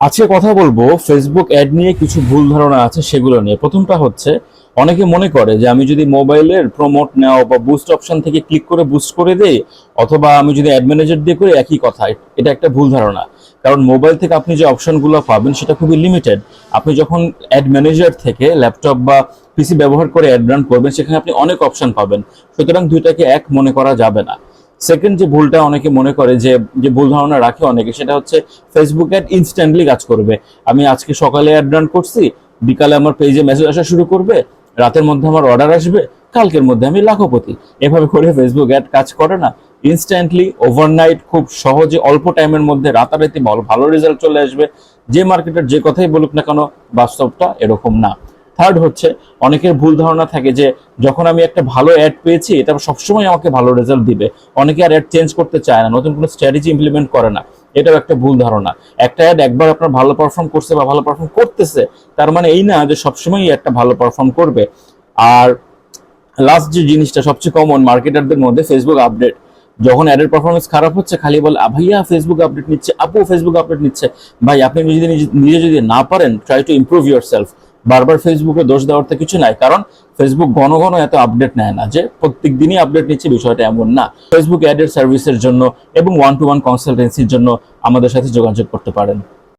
আজকে কথা বলব ফেসবুক অ্যাড নিয়ে কিছু ভুল ধারণা আছে সেগুলো নিয়ে। প্রথমটা হচ্ছে, অনেকে মনে করে যে আমি যদি মোবাইলের প্রমোট নেওয়া বা বুস্ট অপশন থেকে ক্লিক করে বুস্ট করে দেই, অথবা আমি যদি অ্যাড ম্যানেজার দিয়ে করি একই কথা এটা একটা ভুল ধারণা। কারণ মোবাইল থেকে আপনি যে অপশনগুলো পাবেন সেটা খুবই লিমিটেড আপনি যখন অ্যাড ম্যানেজার থেকে ল্যাপটপ বা পিসি ব্যবহার করে অ্যাড রান করবেন, সেখানে আপনি অনেক অপশন পাবেন। সুতরাং দুইটাকে এক মনে করা যাবে না। সেকেন্ড যে ভুলটা অনেকে মনে করে যে যে ভুল ধারণা রাখে অনেকে, সেটা হচ্ছে ফেসবুক অ্যাড ইনস্ট্যান্টলি কাজ করবে। আমি আজকে সকালে অ্যাড রান করছি, বিকালে আমার পেজে মেসেজ আসা শুরু করবে, রাতের মধ্যে আমার অর্ডার আসবে, কালকের মধ্যে আমি লাখপতি। এভাবে করে ফেসবুক অ্যাড কাজ করে না। ইনস্ট্যান্টলি ওভারনাইট খুব সহজে অল্প টাইমের মধ্যে রাতারাতি ভালো ভালো রেজাল্ট চলে আসবে। যে মার্কেটের যে কথাই বলুক না কেন, বাস্তবটা এরকম না। থার্ড হচ্ছে। অনেকের ভুল ধারণা থাকে যে যখন আমি একটা ভালো অ্যাড পেয়েছি এটা সবসময় আমাকে ভালো রেজাল্ট দিবে। অনেকে আর অ্যাড চেঞ্জ করতে চায় না নতুন কোনো স্ট্র্যাটেজি ইমপ্লিমেন্ট করে না। এটাও একটা ভুল ধারণা। একটা অ্যাড একবার আপনার ভালো পারফর্ম করছে বা ভালো পারফর্ম করতেছে তার মানে এই না যে সবসময় একটা ভালো পারফর্ম করবে। আর লাস্ট যে জিনিসটা সবচেয়ে কমন মার্কেটারদের মধ্যে ফেসবুক আপডেট যখন অ্যাডের পারফরমেন্স খারাপ হচ্ছে খালি বলে "আ, ভাইয়া ফেসবুক আপডেট নিচ্ছে আপু ফেসবুক আপডেট নিচ্ছে। ভাই আপনি নিজে- নিজে যদি না পারেন try to improve yourself বারবার ফেসবুকে দোষ দেওয়ার তো কিছু নাই, কারণ ফেসবুক ঘন ঘন এত আপডেট নেয় না যে প্রত্যেক দিনই আপডেট নিচ্ছে, বিষয়টা এমন না। ফেসবুক অ্যাডের সার্ভিসের জন্য এবং ওয়ান টু ওয়ান কনসালটেন্সির জন্য আমাদের সাথে যোগাযোগ করতে পারেন।